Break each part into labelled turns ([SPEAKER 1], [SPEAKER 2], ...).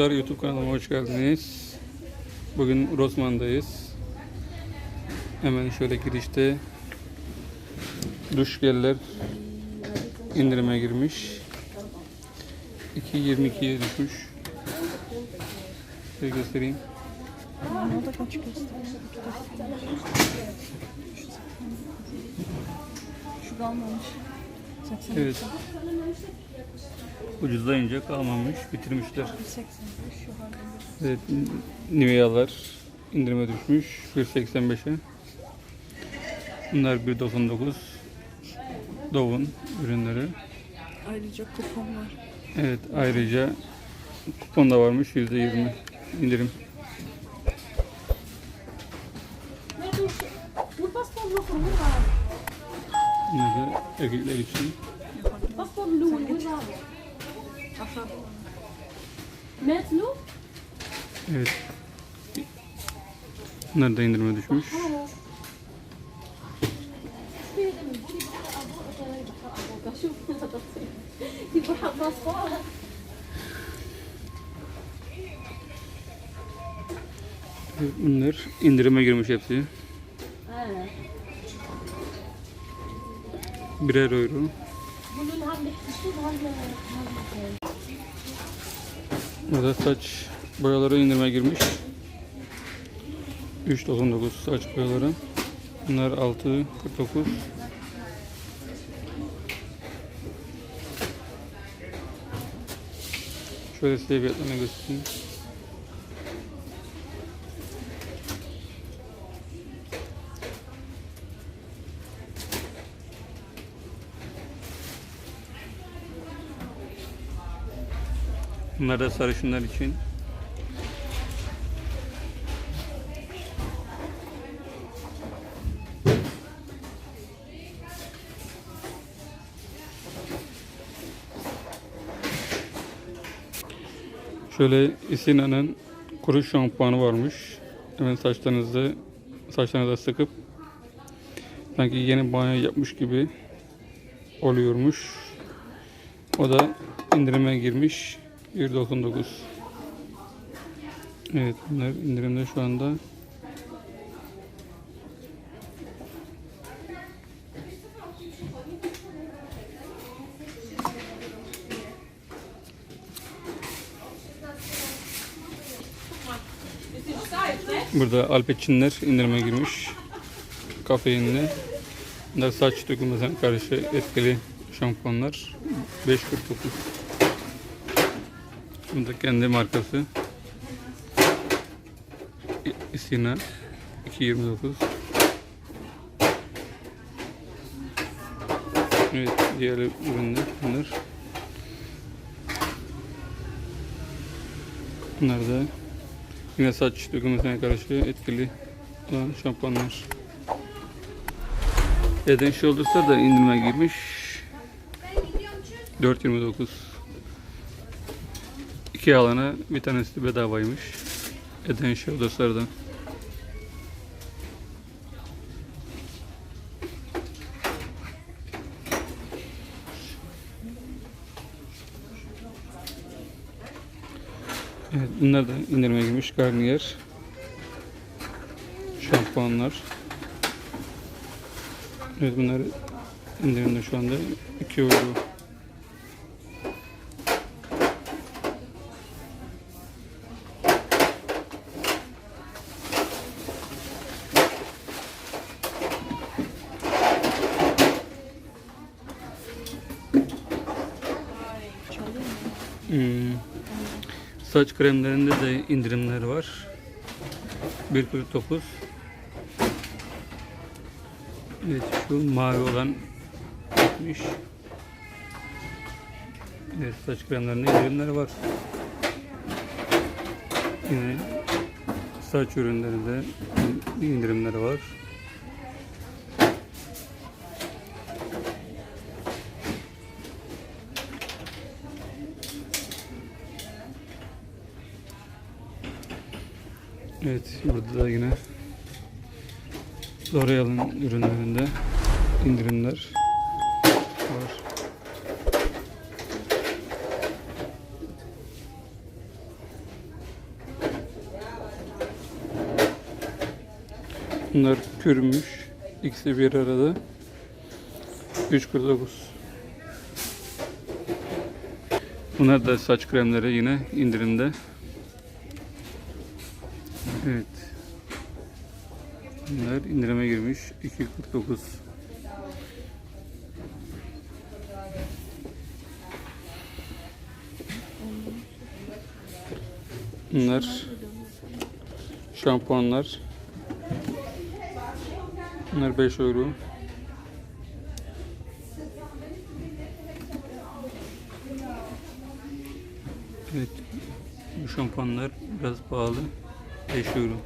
[SPEAKER 1] arkadaşlar YouTube kanalıma hoş geldiniz. Bugün Rosman'dayız. Hemen şöyle girişte duş geller indirime girmiş. 2.22'ye düşmüş. Şöyle göstereyim.
[SPEAKER 2] Şu kalmamış. 80,
[SPEAKER 1] Evet ucuzlayınca kalmamış, bitirmişler. Evet, Nivea'lar indirime düşmüş 1.85'e. Bunlar 1.99 Dove'un ürünleri.
[SPEAKER 2] Ayrıca kupon var.
[SPEAKER 1] Evet, ayrıca kupon da varmış %20 indirim. Nerede? Erkekler için.
[SPEAKER 3] Metlu.
[SPEAKER 1] Evet. Bunlar da indirime düşmüş. Bunlar indirime girmiş hepsi. Birer euro.
[SPEAKER 3] Bunun hem de
[SPEAKER 1] Burada saç boyaları indirime girmiş. 3.99 saç boyaları. Bunlar 6.49. Şöyle size fiyatlarını göstereyim. Bunlar da sarışınlar için. Şöyle Isina'nın kuru şampuanı varmış. Hemen saçlarınızda saçlarınıza sıkıp sanki yeni banyo yapmış gibi oluyormuş. O da indirime girmiş. 1.99 Evet bunlar indirimde şu anda. Burada alpeçinler indirime girmiş. Kafeinli. Bunlar saç dökülmesine karşı etkili şampuanlar. 5.49 bu da kendi markası. Isina 229. Evet, diğer ürünler bunlar. Bunlar da yine saç dökülmesine karşı etkili olan şampuanlar. Eden Shoulders'ta da indirime girmiş. 4.29 İki alana bir tanesi bedavaymış. Eden Shoulders'lardan. Evet, bunlar da indirime girmiş. Garnier şampuanlar. Evet bunlar indirimde şu anda 2 euro. Saç kremlerinde de indirimler var. 1.49 Evet şu mavi olan gitmiş. Evet saç kremlerinde indirimler var. Yine saç ürünlerinde indirimler var. Evet burada da yine L'Oreal'ın ürünlerinde indirimler var. Bunlar pürmüş. İkisi bir arada. 3.49 Bunlar da saç kremleri yine indirimde. Evet. Bunlar indirime girmiş. 2.49. Bunlar şampuanlar. Bunlar 5 euro. Evet. Bu şampuanlar biraz pahalı. 5 euro.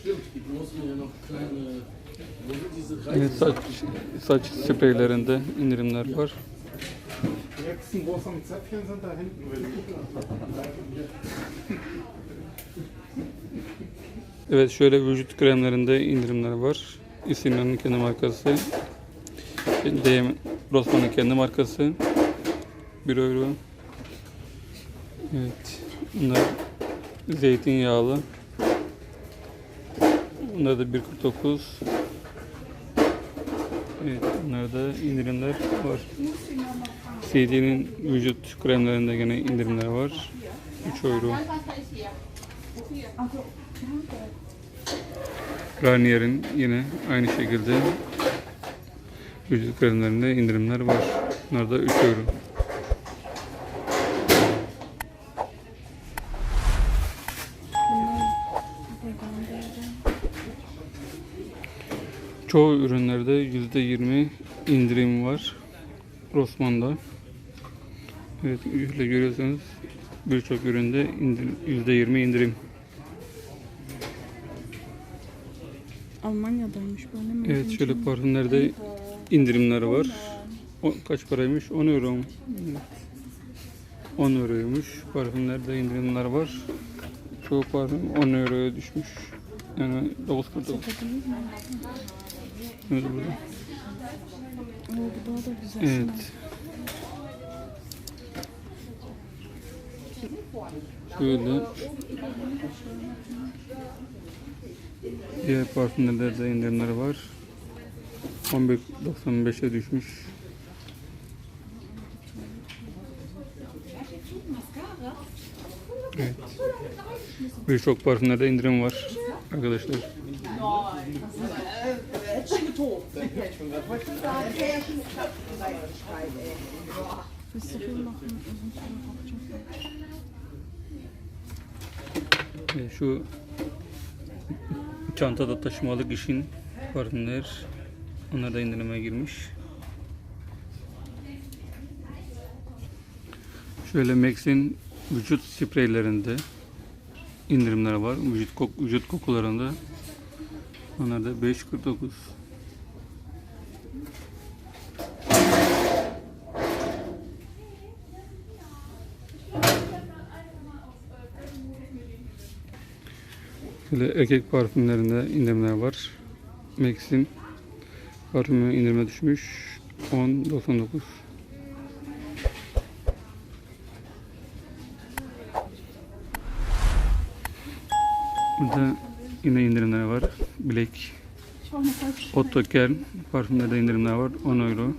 [SPEAKER 4] Stimmt, die großen ja noch kleine. Wo sind diese
[SPEAKER 1] Evet, saç, saç spreylerinde indirimler var. Evet şöyle vücut kremlerinde indirimler var. İsimlerinin kendi markası. DM Rossmann'ın kendi markası. 1 euro. Evet. Bunlar zeytinyağlı. Bunlar da 1.49. Evet, bunlarda indirimler var. CD'nin vücut kremlerinde gene indirimler var. 3 euro. Garnier'in yine aynı şekilde vücut kremlerinde indirimler var. Bunlar da 3 euro. Çoğu ürünlerde %20 indirim var. Rossmann'da. Evet, şöyle görüyorsanız birçok üründe indirim, %20 indirim.
[SPEAKER 2] Almanya'daymış mi?
[SPEAKER 1] Evet, şöyle parfümlerde indirimler var. O, kaç paraymış? 10 euro mu? Evet. 10 euroymuş. Parfümlerde indirimler var. Çoğu parfüm 10 euroya düşmüş. Yani 9.49. Evet burada. Evet. Şöyle. Diğer parfümlerde de indirimler var. 11.95'e düşmüş. Evet. Birçok parfümlerde indirim var arkadaşlar. Şu çantada taşımalık işin parfümler onlar da indirime girmiş. Şöyle Max'in vücut spreylerinde indirimler var. Vücut, kok, vücut kokularında onlar da 5.49. Şöyle erkek parfümlerinde indirimler var. Max'in parfümü indirime düşmüş. 10.99. Burada yine indirimler var. Black? Otto Kern parfümlerde indirimler var. 10 euro.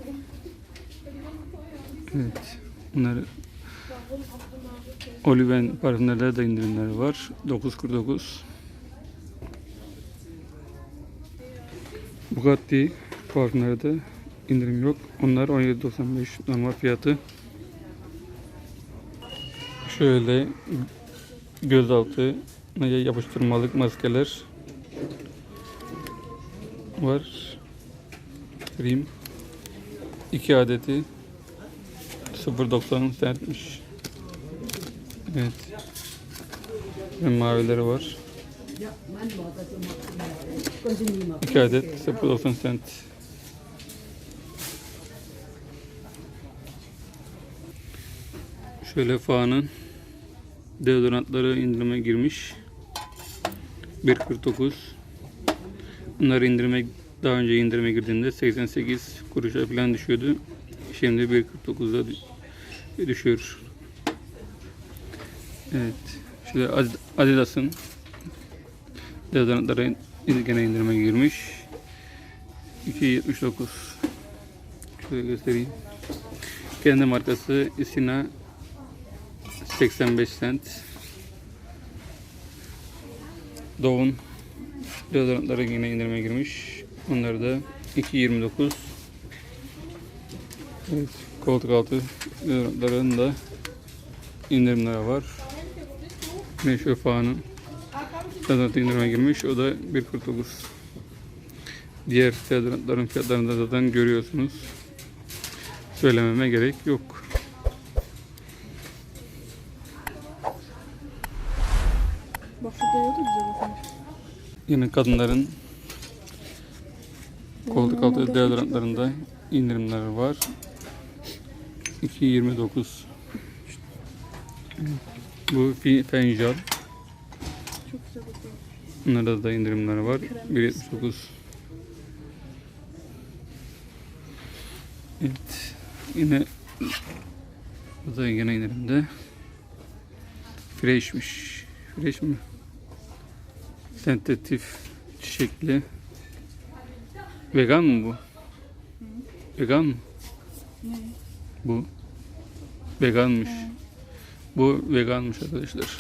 [SPEAKER 1] Evet. Bunlar Oliven parfümlerde de indirimler var. 9.49. Bugatti parfümlerde indirim yok. Onlar 17.95 normal fiyatı. Şöyle gözaltı yapıştırmalık maskeler var. Rim 2 adeti 0.90 centmiş. Evet. Ve mavileri var. 2 adet 0.90 cent. Şöyle Fa'nın deodorantları indirime girmiş. 1.49 Bunlar indirime daha önce indirime girdiğinde 88 kuruşa falan düşüyordu. Şimdi 1.49'a dü- düşüyor. Evet. Şöyle Ad- Adidas'ın deodorantları gene indirime girmiş. 2.79 Şöyle göstereyim. Kendi markası Isina 85 cent. Dove'un deodorantları yine indirime girmiş. Onlar da 2.29 Evet, koltuk altı deodorantların da indirimleri var. Güneş Öfağı'nın deodorantı indirime girmiş. O da 1.49 Diğer deodorantların fiyatlarını da zaten görüyorsunuz. Söylememe gerek yok.
[SPEAKER 2] Yolu güzel bakmış.
[SPEAKER 1] Yine kadınların koltuk altı deodorantlarında indirimler var. 2.29 Bu Fenjal.
[SPEAKER 2] Çok güzel bakıyor.
[SPEAKER 1] Bunlarda da indirimler var. 1.79 Evet. Yine bu da yine indirimde. Fresh'miş. Fresh mi? Sentetif çiçekli. Vegan mı bu? Vegan mı?
[SPEAKER 2] Ne?
[SPEAKER 1] Bu. Veganmış. Bu veganmış arkadaşlar.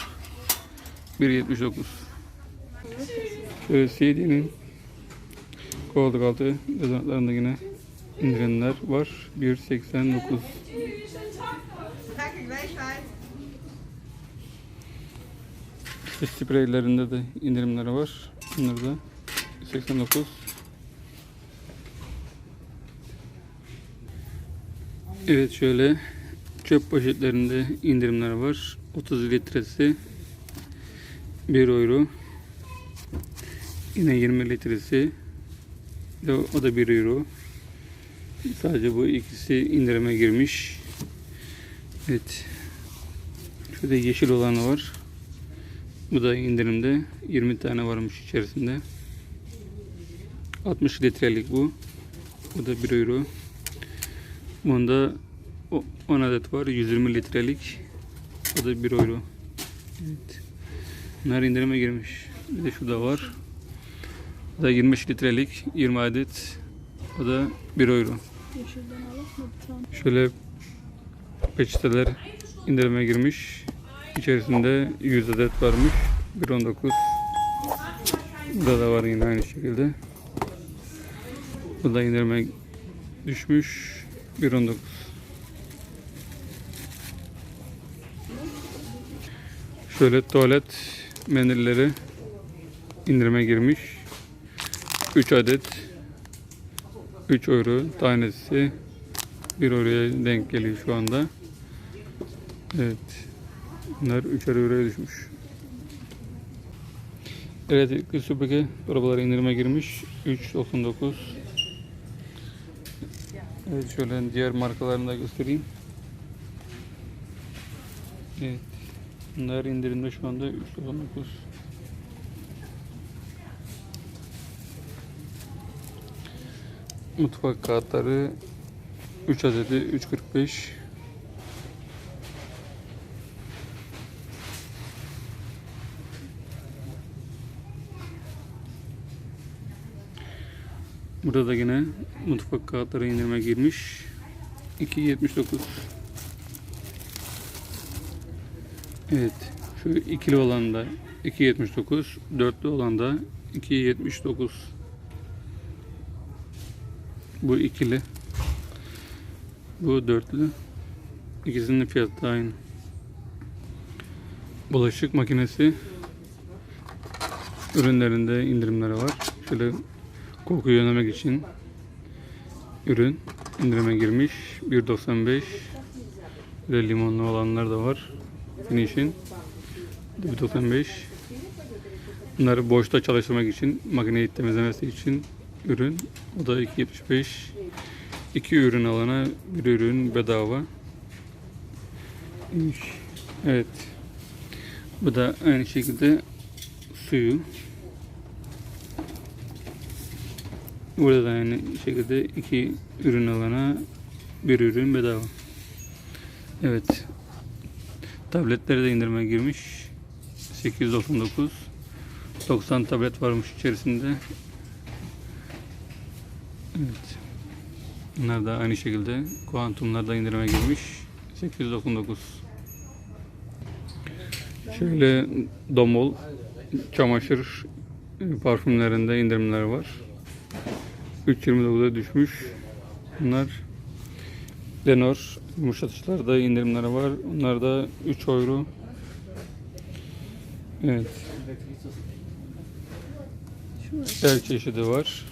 [SPEAKER 1] 1.79 Şöyle CD'nin koltuk altı deodorantlarında yine indirimler var. 1.89 İşte spreylerinde de indirimleri var. Bunlar da 89 Evet şöyle çöp poşetlerinde indirimler var. 30 litresi 1 euro. Yine 20 litresi de o da 1 euro. Sadece bu ikisi indirime girmiş. Evet. Şurada yeşil olanı var. Bu da indirimde. 20 tane varmış içerisinde. 60 litrelik bu. Bu da 1 euro. Bunda o- 10 adet var. 120 litrelik. O da 1 euro. Evet. Bunlar indirime girmiş. Bir de şu da var. O da 25 litrelik 20 adet. O da 1 euro. Şöyle peçeteler indirime girmiş. İçerisinde 100 adet varmış. 1.19 Burada da var yine aynı şekilde. Bu da indirime düşmüş. 1.19 Şöyle tuvalet mendilleri indirime girmiş. 3 adet 3 euro tanesi 1 euroya denk geliyor şu anda. Evet. Bunlar 3 euroya düşmüş. Elektrikli süpürge arabalara indirime girmiş. 3.99 Evet şöyle diğer markalarını da göstereyim. Evet. Bunlar indirimde şu anda 3.99 Mutfak kağıtları 3 adedi 3.45 Burada da yine mutfak kağıtları indirime girmiş. 2.79 Evet. Şu ikili olan da 2.79 dörtlü olan da 2.79 Bu ikili Bu dörtlü İkisinin fiyatı da aynı Bulaşık makinesi ürünlerinde indirimleri var. Şöyle kokuyu önlemek için ürün indirime girmiş. 1.95 Böyle limonlu olanlar da var. Finish'in 1.95 Bunları boşta çalıştırmak için, makineyi temizlemesi için ürün. O da 2.75 İki ürün alana bir ürün bedava. Evet. Bu da aynı şekilde suyu. Burada da aynı şekilde iki ürün alana bir ürün bedava. Evet. Tabletleri de indirime girmiş. 899. 90 tablet varmış içerisinde. Evet. Bunlar da aynı şekilde kuantumlar da indirime girmiş. 899. Şöyle domol çamaşır parfümlerinde indirimler var. 3.29'a düşmüş. Bunlar Lenor yumuşatıcılarda indirimleri var. Onlar da 3 euro. Evet. Her çeşidi var.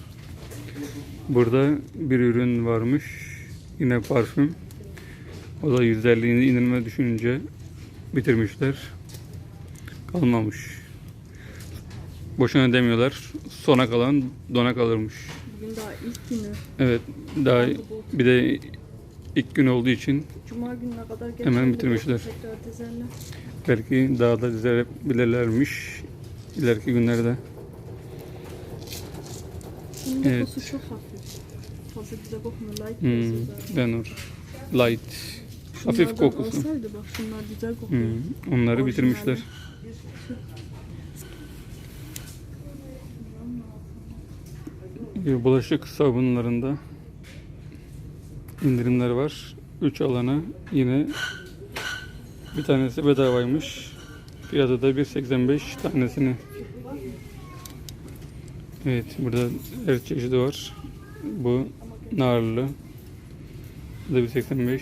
[SPEAKER 1] Burada bir ürün varmış. Yine parfüm. O da %50 indirime düşününce bitirmişler. Kalmamış. Boşuna demiyorlar. Sona kalan dona kalırmış.
[SPEAKER 2] Bugün daha ilk günü.
[SPEAKER 1] Evet. Daha bir de ilk gün olduğu için
[SPEAKER 2] Cuma gününe kadar geç
[SPEAKER 1] Hemen bitirmişler.
[SPEAKER 2] Tekrar dizerler.
[SPEAKER 1] belki daha da dizebilirlermiş ileriki günlerde.
[SPEAKER 2] Bunun
[SPEAKER 1] Evet.
[SPEAKER 2] kokusu çok hafif. Fazla güzel kokmuyor. Light
[SPEAKER 1] Hmm. Lenor. Light. Hafif
[SPEAKER 2] Şunlardan
[SPEAKER 1] kokusu.
[SPEAKER 2] Olsaydı bak şunlar güzel kokuyor.
[SPEAKER 1] Hmm, onları bitirmişler. Bir bulaşık sabunlarında indirimler var. 3 alana yine bir tanesi bedavaymış. Fiyatı da 1.85 tanesini. Evet burada her çeşidi var. Bu narlı. Bu da 1.85.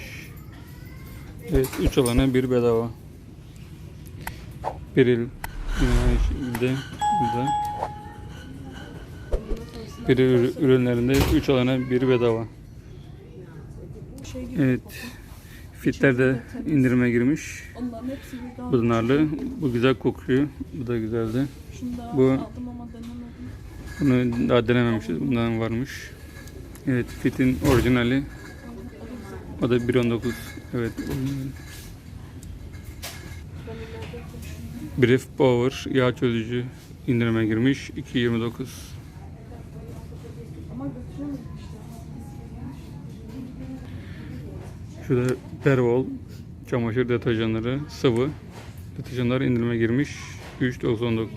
[SPEAKER 1] Evet 3 alana bir bedava. Yine aynı şekilde burada. Bir ür- ürünlerinde 3 alana bir bedava. Evet. Fitler de indirime girmiş. Bu narlı. Bu güzel kokuyor. Bu da güzeldi. Bu-. Bunu daha denememişiz. Bundan varmış. Evet. Fit'in orijinali. O da 1.19. Evet. Brief Power yağ çözücü indirime girmiş. 2.29. Şurada Pervol çamaşır deterjanları sıvı. Deterjanlar indirime girmiş. 3.99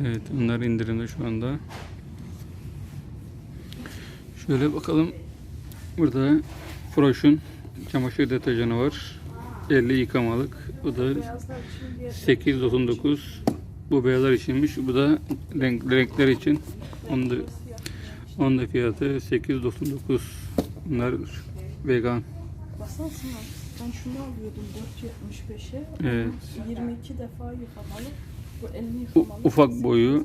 [SPEAKER 1] Evet onlar indirimde şu anda. Şöyle bakalım. Burada Froş'un çamaşır deterjanı var. 50 yıkamalık. Bu da
[SPEAKER 2] Beyazlar için diye
[SPEAKER 1] 8.99 bu beyazlar içinmiş. Bu da renk, renkler için. Onun da, onun da fiyatı 8.99 bunlar vegan
[SPEAKER 2] Baksana Sinan, ben şunu alıyordum 4.75'e.
[SPEAKER 1] Evet.
[SPEAKER 2] 22 defa yıkamalı. Bu 50
[SPEAKER 1] U-
[SPEAKER 2] yıkamalı.
[SPEAKER 1] ufak boyu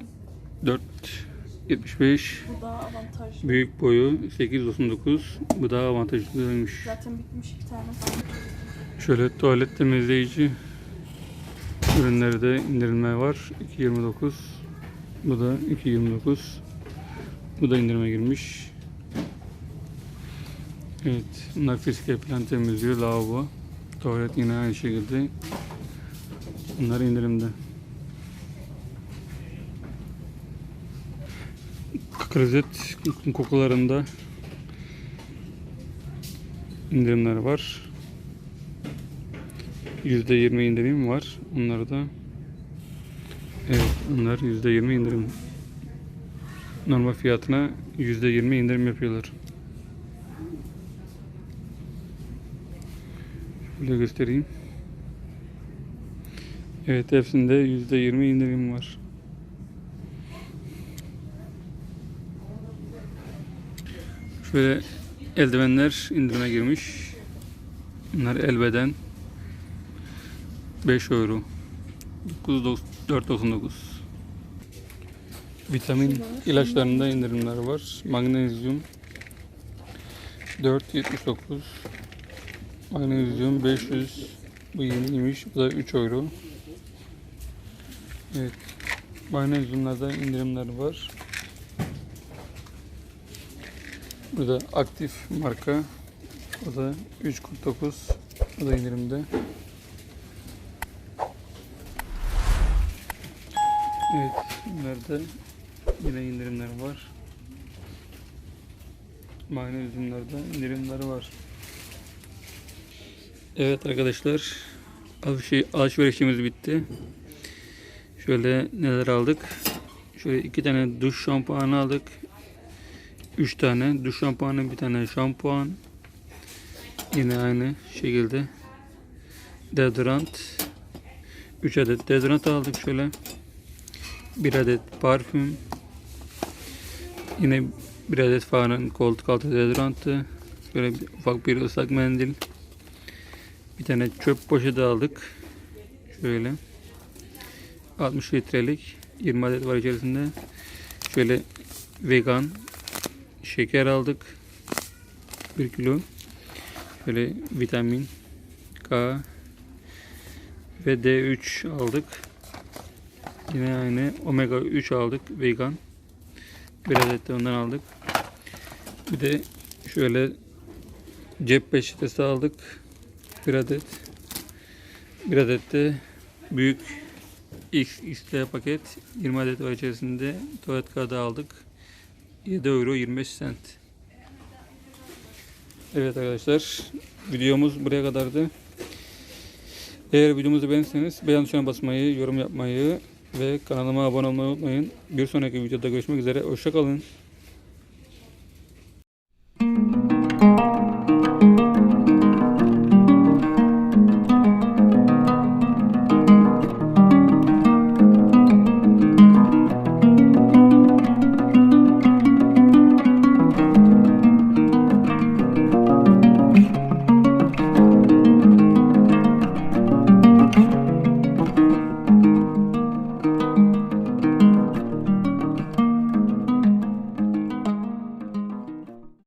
[SPEAKER 1] 4.75
[SPEAKER 2] Bu daha avantajlı.
[SPEAKER 1] büyük boyu 8.99 bu daha avantajlıymış.
[SPEAKER 2] Zaten bitmiş iki tane.
[SPEAKER 1] Şöyle tuvalet temizleyici ürünlerde indirilme var 2.29 bu da 2.29 bu da indirime girmiş. Evet bunlar fiske plan temizliyor lavabo tuvalet yine aynı şekilde bunlar indirimde. Klozet kokularında indirimler var. %20 indirim var. Onları da Evet, onlar %20 indirim. Normal fiyatına %20 indirim yapıyorlar. Şöyle göstereyim. Evet, hepsinde %20 indirim var. Şöyle eldivenler indirime girmiş. Bunlar elbeden 5 euro. 4.99. Vitamin ilaçlarında indirimler var. Magnezyum 4.79. Magnezyum 500. Bu yeniymiş. Bu da 3 euro. Evet. Magnezyumlarda indirimler var. Bu da aktif marka. O da 3.49. O da indirimde. Evet, bunlarda yine indirimler var. Magnezyumlarda indirimleri var. Evet arkadaşlar alışveriş- alışverişimiz bitti. Şöyle neler aldık? Şöyle iki tane duş şampuanı aldık. Üç tane duş şampuanı, bir tane şampuan. Yine aynı şekilde. Deodorant. 3 adet deodorant aldık şöyle. Bir adet parfüm. Yine bir adet Fara'nın koltuk altı deodorantı. Şöyle bir, ufak bir ıslak mendil. Bir tane çöp poşeti aldık. Şöyle. 60 litrelik. 20 adet var içerisinde. Şöyle vegan şeker aldık. 1 kilo. Şöyle vitamin K ve D3 aldık. Yine aynı omega 3 aldık vegan. Bir adet de ondan aldık. Bir de şöyle cep peçetesi aldık. Bir adet. Bir adet de büyük X XL paket 20 adet var içerisinde. Tuvalet kağıdı aldık. 7 euro 25 cent. Evet arkadaşlar videomuz buraya kadardı. Eğer videomuzu beğenseniz beğen tuşuna basmayı, yorum yapmayı ve kanalıma abone olmayı unutmayın. Bir sonraki videoda görüşmek üzere. Hoşçakalın.